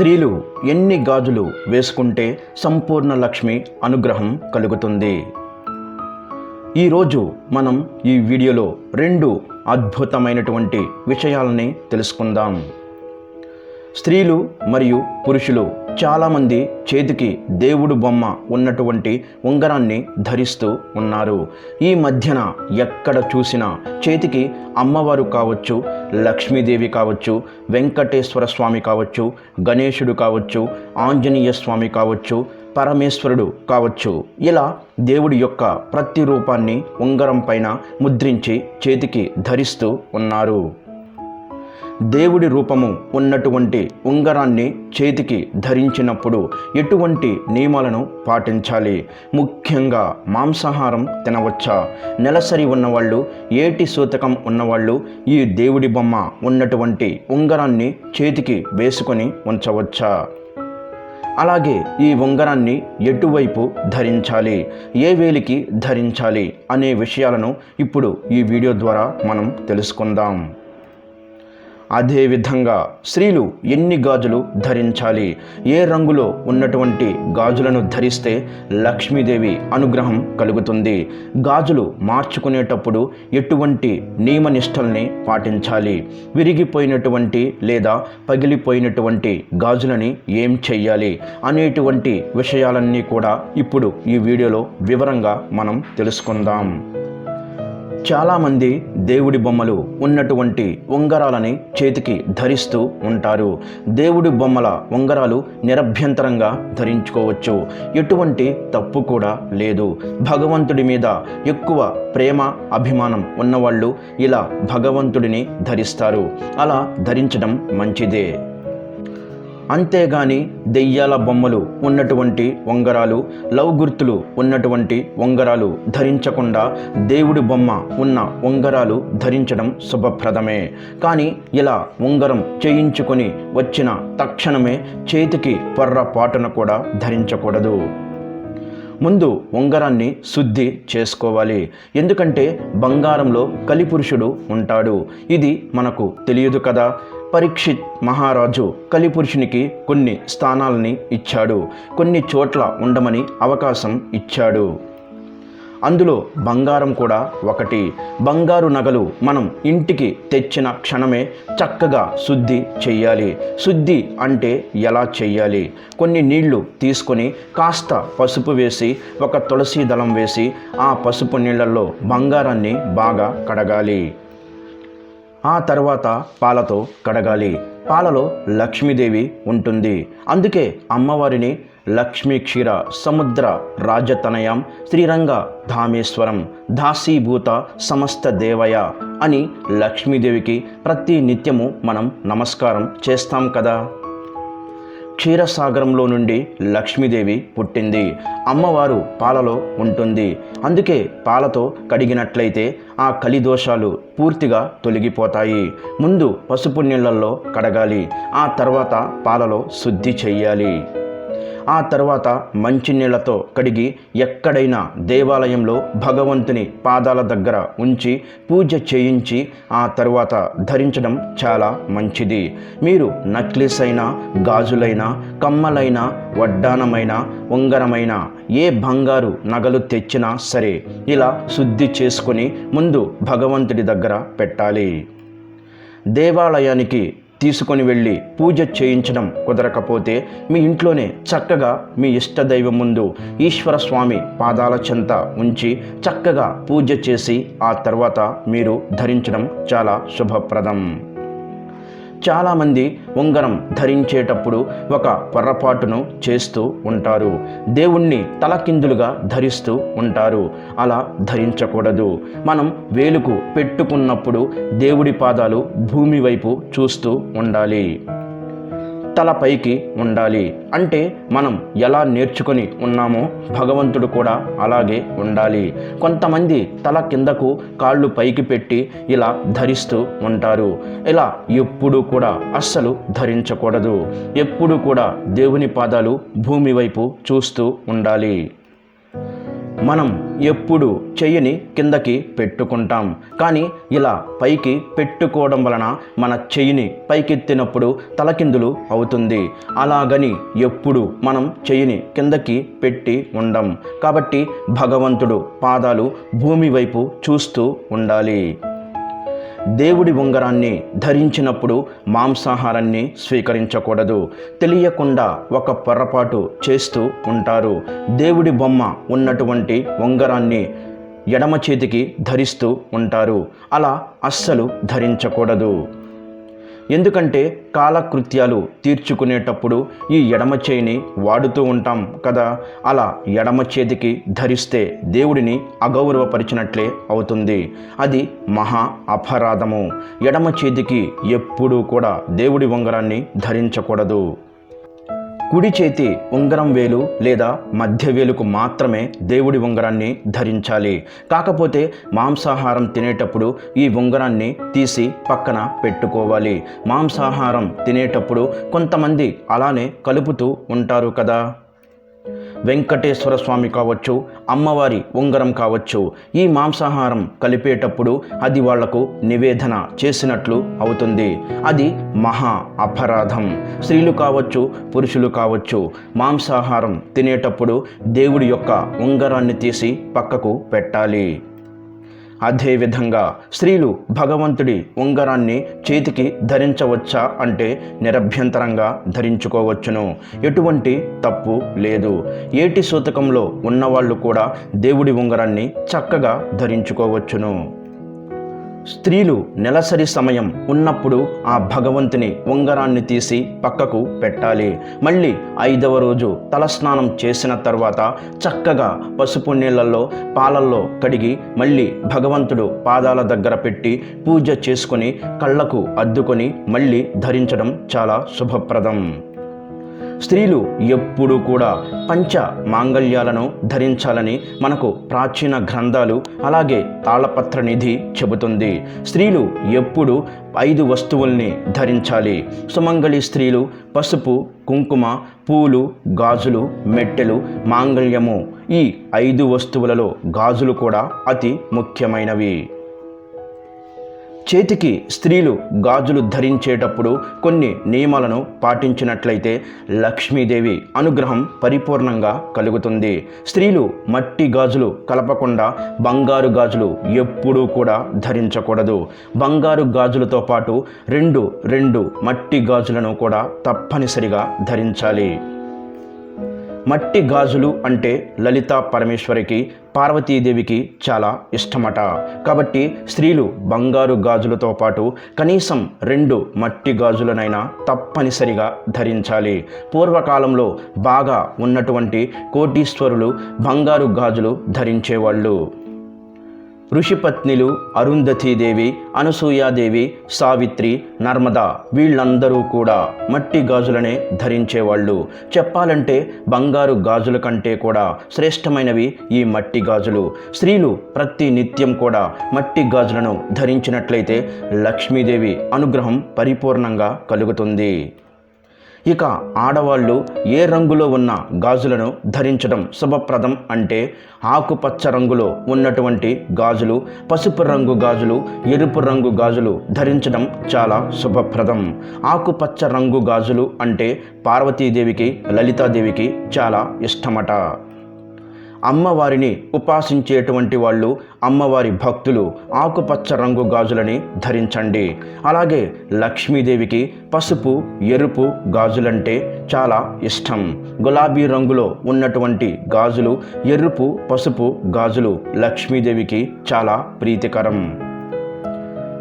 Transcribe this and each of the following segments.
స్త్రీలు ఎన్ని గాజులు వేసుకుంటే సంపూర్ణ లక్ష్మి అనుగ్రహం కలుగుతుంది. ఈరోజు మనం ఈ వీడియోలో రెండు అద్భుతమైనటువంటి విషయాలని తెలుసుకుందాం. స్త్రీలు మరియు పురుషులు చాలామంది చేతికి దేవుడు బొమ్మ ఉన్నటువంటి ఉంగరాన్ని ధరిస్తూ ఉన్నారు. ఈ మధ్యన ఎక్కడ చూసినా చేతికి అమ్మవారు కావచ్చు లక్ష్మీదేవి కావచ్చు వెంకటేశ్వర స్వామి కావచ్చు గణేశుడు కావచ్చు ఆంజనేయ స్వామి కావచ్చు పరమేశ్వరుడు కావచ్చు. ఇలా దేవుడి యొక్క ప్రతి రూపాన్ని ఉంగరం పైన ముద్రించి చేతికి ధరిస్తూ ఉన్నారు. దేవుడి రూపము ఉన్నటువంటి ఉంగరాన్ని చేతికి ధరించినప్పుడు ఎటువంటి నియమాలను పాటించాలి? ముఖ్యంగా మాంసాహారం తినవచ్చా? నెలసరి ఉన్నవాళ్ళు ఏటి సూతకం ఉన్నవాళ్ళు ఈ దేవుడి బొమ్మ ఉన్నటువంటి ఉంగరాన్ని చేతికి వేసుకొని ఉంచవచ్చా? అలాగే ఈ ఉంగరాన్ని ఎటువైపు ధరించాలి? ఏ వేలికి ధరించాలి? అనే విషయాలను ఇప్పుడు ఈ వీడియో ద్వారా మనం తెలుసుకుందాం. అదేవిధంగా స్త్రీలు ఎన్ని గాజులు ధరించాలి? ఏ రంగులో ఉన్నటువంటి గాజులను ధరిస్తే లక్ష్మీదేవి అనుగ్రహం కలుగుతుంది? గాజులు మార్చుకునేటప్పుడు ఎటువంటి నియమనిష్టల్ని పాటించాలి? విరిగిపోయినటువంటి లేదా పగిలిపోయినటువంటి గాజులని ఏం చెయ్యాలి? అనేటువంటి విషయాలన్నీ కూడా ఇప్పుడు ఈ వీడియోలో వివరంగా మనం తెలుసుకుందాం. చాలామంది దేవుడి బొమ్మలు ఉన్నటువంటి ఉంగరాలని చేతికి ధరిస్తూ ఉంటారు. దేవుడి బొమ్మల ఉంగరాలు నిరభ్యంతరంగా ధరించుకోవచ్చు. ఎటువంటి తప్పు కూడా లేదు. భగవంతుడి మీద ఎక్కువ ప్రేమ అభిమానం ఉన్నవాళ్ళు ఇలా భగవంతుడిని ధరిస్తారు. అలా ధరించడం మంచిదే. అంతేగాని దెయ్యాల బొమ్మలు ఉన్నటువంటి ఉంగరాలు లవ్ గుర్తులు ఉన్నటువంటి ఉంగరాలు ధరించకుండా దేవుడి బొమ్మ ఉన్న ఉంగరాలు ధరించడం శుభప్రదమే. కానీ ఇలా ఉంగరం చేయించుకొని వచ్చిన తక్షణమే చేతికి పొర్రపాటున కూడా ధరించకూడదు. ముందు ఉంగరాన్ని శుద్ధి చేసుకోవాలి. ఎందుకంటే బంగారంలో కలిపురుషుడు ఉంటాడు. ఇది మనకు తెలియదు కదా. పరీక్షిత్ మహారాజు కలిపురుషునికి కొన్ని స్థానాలని ఇచ్చాడు. కొన్ని చోట్ల ఉండమని అవకాశం ఇచ్చాడు. అందులో బంగారం కూడా ఒకటి. బంగారు నగలు మనం ఇంటికి తెచ్చిన క్షణమే చక్కగా శుద్ధి చెయ్యాలి శుద్ధి అంటే ఎలా చెయ్యాలి కొన్ని నీళ్ళు తీసుకొని కాస్త పసుపు వేసి ఒక తులసి దళం వేసి ఆ పసుపు నీళ్ళల్లో బంగారాన్ని బాగా కడగాలి. ఆ తర్వాత పాలతో కడగాలి. పాలలో లక్ష్మీదేవి ఉంటుంది. అందుకే అమ్మవారిని లక్ష్మీ క్షీర సముద్ర రాజతనయం శ్రీరంగ ధామేశ్వరం దాసీభూత సమస్త దేవయ అని లక్ష్మీదేవికి ప్రతి నిత్యము మనం నమస్కారం చేస్తాం కదా. క్షీరసాగరంలో నుండి లక్ష్మీదేవి పుట్టింది. అమ్మవారు పాలలో ఉంటుంది. అందుకే పాలతో కడిగినట్లయితే ఆ కలిదోషాలు పూర్తిగా తొలగిపోతాయి. ముందు పసుపు నీళ్ళల్లో కడగాలి. ఆ తర్వాత పాలలో శుద్ధి చెయ్యాలి ఆ తర్వాత మంచినీళ్ళతో కడిగి ఎక్కడైనా దేవాలయంలో భగవంతుని పాదాల దగ్గర ఉంచి పూజ చేయించి ఆ తర్వాత ధరించడం చాలా మంచిది. మీరు నక్లెస్ అయినా గాజులైనా కమ్మలైనా వడ్డానమైన ఉంగరమైన ఏ బంగారు నగలు తెచ్చినా సరే ఇలా శుద్ధి చేసుకొని ముందు భగవంతుడి దగ్గర పెట్టాలి. దేవాలయానికి తీసుకొని వెళ్ళి పూజ చేయించడం కుదరకపోతే మీ ఇంట్లోనే చక్కగా మీ ఇష్టదైవం ముందు ఈశ్వర స్వామి పాదాల చెంత ఉంచి చక్కగా పూజ చేసి ఆ తర్వాత మీరు ధరించడం చాలా శుభప్రదం. చాలామంది ఉంగరం ధరించేటప్పుడు ఒక పొర్రపాటును చేస్తూ ఉంటారు. దేవుణ్ణి తలకిందులుగా ధరిస్తూ ఉంటారు. అలా ధరించకూడదు. మనం వేలుకు పెట్టుకున్నప్పుడు దేవుడి పాదాలు భూమి వైపు చూస్తూ ఉండాలి. తల పైకి ఉండాలి. అంటే మనం ఎలా నేర్చుకొని ఉన్నామో భగవంతుడు కూడా అలాగే ఉండాలి. కొంతమంది తల కిందకు కాళ్ళు పైకి పెట్టి ఇలా ధరిస్తూ ఉంటారు. ఇలా ఎప్పుడూ కూడా అస్సలు ధరించకూడదు. ఎప్పుడు కూడా దేవుని పాదాలు భూమి వైపు చూస్తూ ఉండాలి. మనం ఎప్పుడు చెయ్యిని కిందకి పెట్టుకుంటాం. కానీ ఇలా పైకి పెట్టుకోవడం వలన మన చెయ్యిని పైకెత్తినప్పుడు తలకిందులు అవుతుంది. అలాగని ఎప్పుడు మనం చెయ్యిని కిందకి పెట్టి ఉండం. కాబట్టి భగవంతుడు పాదాలు భూమి వైపు చూస్తూ ఉండాలి. దేవుడి ఉంగరాన్ని ధరించినప్పుడు మాంసాహారాన్ని స్వీకరించకూడదు. తెలియకుండా ఒక పొరపాటు చేస్తూ ఉంటారు. దేవుడి బొమ్మ ఉన్నటువంటి ఉంగరాన్ని ఎడమ చేతికి ధరిస్తూ ఉంటారు. అలా అస్సలు ధరించకూడదు. ఎందుకంటే కాలకృత్యాలు తీర్చుకునేటప్పుడు ఈ ఎడమ చేయిని వాడుతూ ఉంటాం కదా. అలా ఎడమ చేతికి ధరిస్తే దేవుడిని అగౌరవపరిచినట్లే అవుతుంది. అది మహా అపరాధము. ఎడమ చేతికి ఎప్పుడూ కూడా దేవుడి ఉంగరాన్ని ధరించకూడదు. కుడి చేతి ఉంగరం వేలు లేదా మధ్య వేలుకు మాత్రమే దేవుడి ఉంగరాన్ని ధరించాలి. కాకపోతే మాంసాహారం తినేటప్పుడు ఈ ఉంగరాన్ని తీసి పక్కన పెట్టుకోవాలి. మాంసాహారం తినేటప్పుడు కొంతమంది అలానే కలుపుతూ ఉంటారు కదా. వెంకటేశ్వర స్వామి కావచ్చు అమ్మవారి ఉంగరం కావచ్చు ఈ మాంసాహారం కలిపేటప్పుడు అది వాళ్ళకు నివేదన చేసినట్లు అవుతుంది. అది మహా అపరాధం. స్త్రీలు కావచ్చు పురుషులు కావచ్చు మాంసాహారం తినేటప్పుడు దేవుడి యొక్క ఉంగరాన్ని తీసి పక్కకు పెట్టాలి. అదేవిధంగా స్త్రీలు భగవంతుడి ఉంగరాన్ని చేతికి ధరించవచ్చా అంటే నిరభ్యంతరంగా ధరించుకోవచ్చును. ఎటువంటి తప్పు లేదు. ఏటి సూతకంలో ఉన్నవాళ్ళు కూడా దేవుడి ఉంగరాన్ని చక్కగా ధరించుకోవచ్చును. స్త్రీలు నెలసరి సమయం ఉన్నప్పుడు ఆ భగవంతుని ఉంగరాన్ని తీసి పక్కకు పెట్టాలి. మళ్ళీ ఐదవ రోజు తలస్నానం చేసిన తర్వాత చక్కగా పసుపు నీళ్ళల్లో పాలల్లో కడిగి మళ్ళీ భగవంతుడు పాదాల దగ్గర పెట్టి పూజ చేసుకొని కళ్ళకు అద్దుకొని మళ్ళీ ధరించడం చాలా శుభప్రదం. స్త్రీలు ఎప్పుడు కూడా పంచ మాంగళ్యాలను ధరించాలని మనకు ప్రాచీన గ్రంథాలు అలాగే తాళపత్ర నిధి చెబుతుంది. స్త్రీలు ఎప్పుడు ఐదు వస్తువుల్ని ధరించాలి. సుమంగళి స్త్రీలు పసుపు కుంకుమ పూలు గాజులు మెట్టెలు మాంగళ్యము. ఈ ఐదు వస్తువులలో గాజులు కూడా అతి ముఖ్యమైనవి. చేతికి స్త్రీలు గాజులు ధరించేటప్పుడు కొన్ని నియమాలను పాటించినట్లయితే లక్ష్మీదేవి అనుగ్రహం పరిపూర్ణంగా కలుగుతుంది. స్త్రీలు మట్టి గాజులు కలపకుండా బంగారు గాజులు ఎప్పుడూ కూడా ధరించకూడదు. బంగారు గాజులతో పాటు రెండు రెండు మట్టి గాజులను కూడా తప్పనిసరిగా ధరించాలి. మట్టి గాజులు అంటే లలితా పరమేశ్వరికి పార్వతీదేవికి చాలా ఇష్టమట. కాబట్టి స్త్రీలు బంగారు గాజులతో పాటు కనీసం రెండు మట్టి గాజులనైనా తప్పనిసరిగా ధరించాలి. పూర్వకాలంలో బాగా ఉన్నటువంటి కోటీశ్వరులు బంగారు గాజులు ధరించేవాళ్ళు. ఋషిపత్నిలు అరుంధతీదేవి అనసూయాదేవి సావిత్రి నర్మద వీళ్ళందరూ కూడా మట్టి గాజులనే ధరించేవాళ్ళు. చెప్పాలంటే బంగారు గాజుల కంటే కూడా శ్రేష్టమైనవి ఈ మట్టి గాజులు. స్త్రీలు ప్రతి నిత్యం కూడా మట్టి గాజులను ధరించినట్లయితే లక్ష్మీదేవి అనుగ్రహం పరిపూర్ణంగా కలుగుతుంది. ఇక ఆడవాళ్ళు ఏ రంగులో ఉన్న గాజులను ధరించడం శుభప్రదం అంటే ఆకుపచ్చ రంగులో ఉన్నటువంటి గాజులు పసుపు రంగు గాజులు ఎరుపు రంగు గాజులు ధరించడం చాలా శుభప్రదం. ఆకుపచ్చ రంగు గాజులు అంటే పార్వతీదేవికి లలితాదేవికి చాలా ఇష్టమట. అమ్మవారిని ఉపాసించేటువంటి వాళ్ళు అమ్మవారి భక్తులు ఆకుపచ్చ రంగు గాజులని ధరించండి. అలాగే లక్ష్మీదేవికి పసుపు ఎరుపు గాజులంటే చాలా ఇష్టం. గులాబీ రంగులో ఉన్నటువంటి గాజులు ఎరుపు పసుపు గాజులు లక్ష్మీదేవికి చాలా ప్రీతికరం.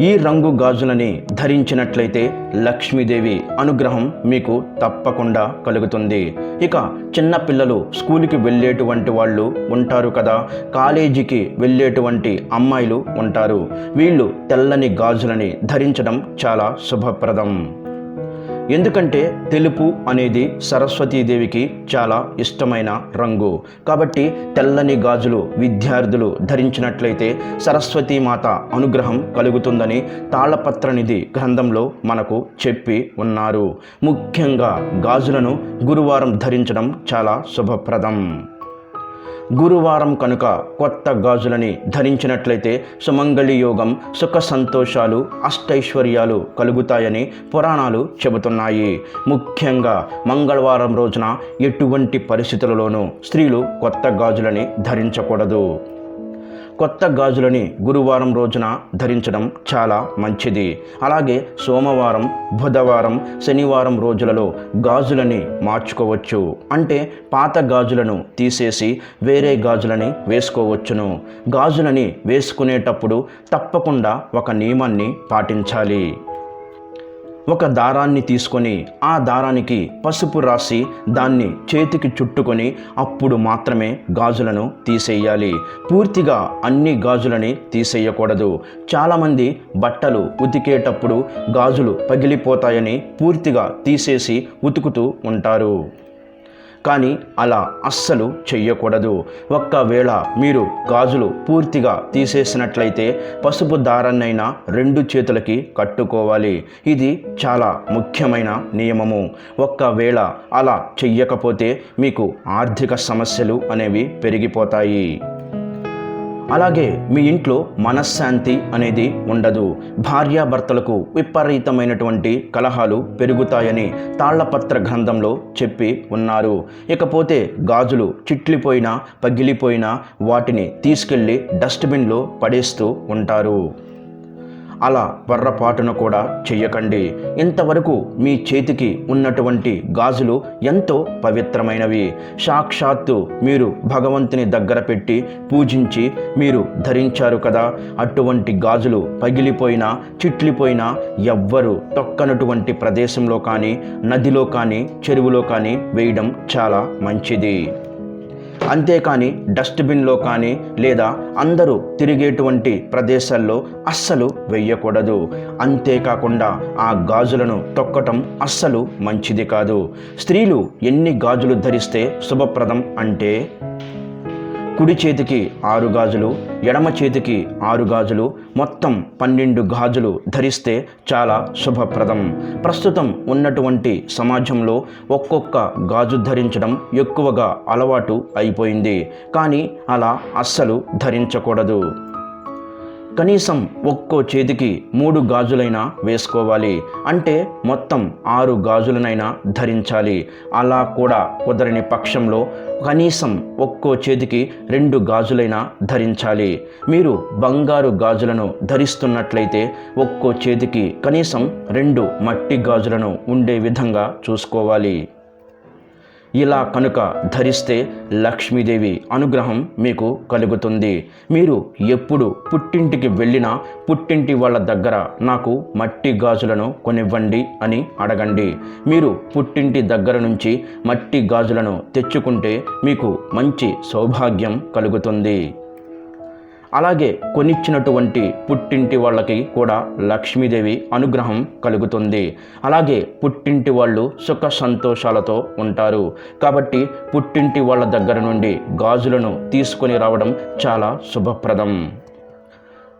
ఈ రంగు గాజులని ధరించినట్లయితే లక్ష్మీదేవి అనుగ్రహం మీకు తప్పకుండా కలుగుతుంది. ఇక చిన్న పిల్లలు స్కూల్కి వెళ్ళేటువంటి వాళ్ళు ఉంటారు కదా కాలేజీకి వెళ్ళేటువంటి అమ్మాయిలు ఉంటారు. వీళ్ళు తెల్లని గాజులని ధరించడం చాలా శుభప్రదం. ఎందుకంటే తెలుపు అనేది సరస్వతీదేవికి చాలా ఇష్టమైన రంగు. కాబట్టి తెల్లని గాజులు విద్యార్థులు ధరించినట్లయితే సరస్వతీ మాత అనుగ్రహం కలుగుతుందని తాళపత్రనిధి గ్రంథంలో మనకు చెప్పి ఉన్నారు. ముఖ్యంగా గాజులను గురువారం ధరించడం చాలా శుభప్రదం. గురువారం కనుక కొత్త గాజులని ధరించినట్లయితే సుమంగళి యోగం సుఖ సంతోషాలు అష్టైశ్వర్యాలు కలుగుతాయని పురాణాలు చెబుతున్నాయి. ముఖ్యంగా మంగళవారం రోజున ఎటువంటి పరిస్థితులలోనూ స్త్రీలు కొత్త గాజులని ధరించకూడదు. కొత్త గాజులని గురువారం రోజున ధరించడం చాలా మంచిది. అలాగే సోమవారం బుధవారం శనివారం రోజులలో గాజులని మార్చుకోవచ్చు. అంటే పాత గాజులను తీసేసి వేరే గాజులని వేసుకోవచ్చును. గాజులని వేసుకునేటప్పుడు తప్పకుండా ఒక నియమాన్ని పాటించాలి. ఒక దారాన్ని తీసుకొని ఆ దారానికి పసుపు రాసి దాన్ని చేతికి చుట్టుకొని అప్పుడు మాత్రమే గాజులను తీసేయాలి. పూర్తిగా అన్ని గాజులని తీసేయకూడదు. చాలామంది బట్టలు ఉతికేటప్పుడు గాజులు పగిలిపోతాయని పూర్తిగా తీసేసి ఉతుకుతూ ఉంటారు. కానీ అలా అస్సలు చెయ్యకూడదు. ఒక్కవేళ మీరు గాజులు పూర్తిగా తీసేసినట్లయితే పసుపు దారాన్నైనా రెండు చేతులకి కట్టుకోవాలి. ఇది చాలా ముఖ్యమైన నియమము. ఒక్కవేళ అలా చెయ్యకపోతే మీకు ఆర్థిక సమస్యలు అనేవి పెరిగిపోతాయి. అలాగే మీ ఇంట్లో మనశ్శాంతి అనేది ఉండదు. భార్యాభర్తలకు విపరీతమైనటువంటి కలహాలు పెరుగుతాయని తాళ్ళపత్ర గ్రంథంలో చెప్పి ఉన్నారు. ఇకపోతే గాజులు చిట్లిపోయినా పగిలిపోయినా వాటిని తీసుకెళ్ళి డస్ట్బిన్లో పడేస్తూ ఉంటారు. అలా పొర్రపాటును కూడా చెయ్యకండి. ఇంతవరకు మీ చేతికి ఉన్నటువంటి గాజులు ఎంతో పవిత్రమైనవి. సాక్షాత్తు మీరు భగవంతుని దగ్గర పెట్టి పూజించి మీరు ధరించారు కదా. అటువంటి గాజులు పగిలిపోయినా చిట్లిపోయినా ఎవ్వరు తొక్కనటువంటి ప్రదేశంలో కానీ నదిలో కానీ చెరువులో కానీ వేయడం చాలా మంచిది. అంతేకాని డస్ట్బిన్లో కానీ లేదా అందరూ తిరిగేటువంటి ప్రదేశాల్లో అస్సలు వెయ్యకూడదు. అంతేకాకుండా ఆ గాజులను తొక్కటం అస్సలు మంచిది కాదు. స్త్రీలు ఎన్ని గాజులు ధరిస్తే శుభప్రదం అంటే కుడి చేతికి ఆరు గాజులు ఎడమ చేతికి ఆరు గాజులు మొత్తం పన్నెండు గాజులు ధరిస్తే చాలా శుభప్రదం. ప్రస్తుతం ఉన్నటువంటి సమాజంలో ఒక్కొక్క గాజు ధరించడం ఎక్కువగా అలవాటు అయిపోయింది. కానీ అలా అస్సలు ధరించకూడదు. కనీసం ఒక్కో చేతికి మూడు గాజులైనా వేసుకోవాలి. అంటే మొత్తం ఆరు గాజులనైనా ధరించాలి. అలా కూడా కుదరని పక్షంలో కనీసం ఒక్కో చేతికి రెండు గాజులైనా ధరించాలి. మీరు బంగారు గాజులను ధరిస్తున్నట్లయితే ఒక్కో చేతికి కనీసం రెండు మట్టి గాజులను ఉండే విధంగా చూసుకోవాలి. ఇలా కనుక ధరిస్తే లక్ష్మీదేవి అనుగ్రహం మీకు కలుగుతుంది. మీరు ఎప్పుడు పుట్టింటికి వెళ్ళినా పుట్టింటి వాళ్ళ దగ్గర నాకు మట్టి గాజులను కొనివ్వండి అని అడగండి. మీరు పుట్టింటి దగ్గర నుంచి మట్టి గాజులను తెచ్చుకుంటే మీకు మంచి సౌభాగ్యం కలుగుతుంది. అలాగే కొనిచ్చినటువంటి పుట్టింటి వాళ్ళకి కూడా లక్ష్మీదేవి అనుగ్రహం కలుగుతుంది. అలాగే పుట్టింటి వాళ్ళు సుఖ సంతోషాలతో ఉంటారు. కాబట్టి పుట్టింటి వాళ్ళ దగ్గర నుండి గాజులను తీసుకొని రావడం చాలా శుభప్రదం.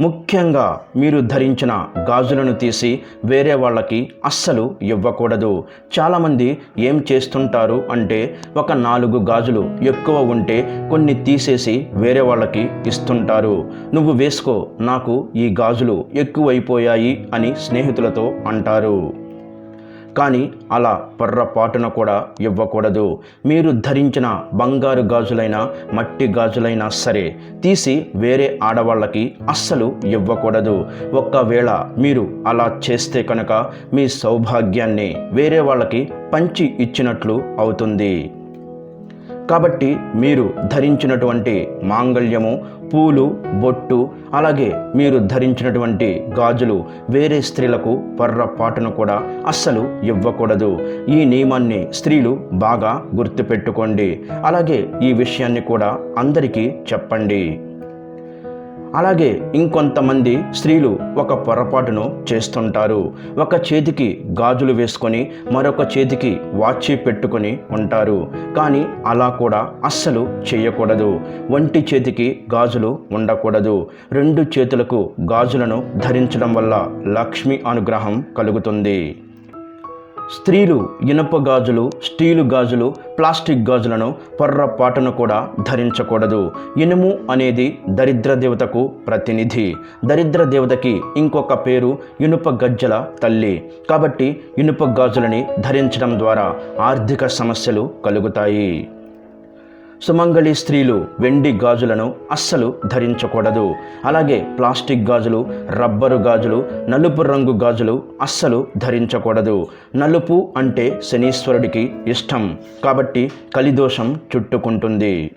ముఖ్యంగా మీరు ధరించిన గాజులను తీసి వేరే వాళ్ళకి అస్సలు ఇవ్వకూడదు. చాలామంది ఏం చేస్తుంటారు అంటే ఒక నాలుగు గాజులు ఎక్కువ ఉంటే కొన్ని తీసేసి వేరే వాళ్ళకి ఇస్తుంటారు. నువ్వు వేసుకో నాకు ఈ గాజులు ఎక్కువైపోయాయి అని స్నేహితులతో అంటారు. కానీ అలా పొర్రపాటున కూడా ఇవ్వకూడదు. మీరు ధరించిన బంగారు గాజులైనా మట్టి గాజులైనా సరే తీసి వేరే ఆడవాళ్ళకి అస్సలు ఇవ్వకూడదు. ఒక్కవేళ మీరు అలా చేస్తే కనుక మీ సౌభాగ్యాన్ని వేరే వాళ్ళకి పంచి ఇచ్చినట్లు అవుతుంది. కాబట్టి మీరు ధరించినటువంటి మాంగళ్యము పూలు బొట్టు అలాగే మీరు ధరించినటువంటి గాజులు వేరే స్త్రీలకు పర్రపాటును కూడా అస్సలు ఇవ్వకూడదు. ఈ నియమాన్ని స్త్రీలు బాగా గుర్తుపెట్టుకోండి. అలాగే ఈ విషయాన్ని కూడా అందరికీ చెప్పండి. అలాగే ఇంకొంతమంది స్త్రీలు ఒక పొరపాటును చేస్తుంటారు. ఒక చేతికి గాజులు వేసుకొని మరొక చేతికి వాచి పెట్టుకొని ఉంటారు. కానీ అలా కూడా అస్సలు చేయకూడదు. ఒంటి చేతికి గాజులు ఉండకూడదు. రెండు చేతులకు గాజులను ధరించడం వల్ల లక్ష్మి అనుగ్రహం కలుగుతుంది. స్త్రీలు ఇనుప గాజులు స్టీలు గాజులు ప్లాస్టిక్ గాజులను పొర్రపాటును కూడా ధరించకూడదు. ఇనుము అనేది దరిద్ర దేవతకు ప్రతినిధి. దరిద్ర దేవతకి ఇంకొక పేరు ఇనుప గజ్జల తల్లి. కాబట్టి ఇనుప గాజులని ధరించడం ద్వారా ఆర్థిక సమస్యలు కలుగుతాయి. సుమంగళి స్త్రీలు వెండి గాజులను అస్సలు ధరించకూడదు. అలాగే ప్లాస్టిక్ గాజులు రబ్బరు గాజులు నలుపు రంగు గాజులు అస్సలు ధరించకూడదు. నలుపు అంటే శనీశ్వరుడికి ఇష్టం. కాబట్టి కలిదోషం చుట్టుకుంటుంది.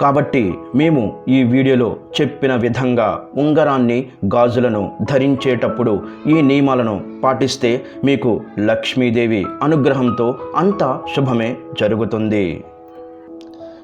కాబట్టి మేము ఈ వీడియోలో చెప్పిన విధంగా ఉంగరాన్ని గాజులను ధరించేటప్పుడు ఈ నియమాలను పాటిస్తే మీకు లక్ష్మీదేవి అనుగ్రహంతో అంతా శుభమే జరుగుతుంది.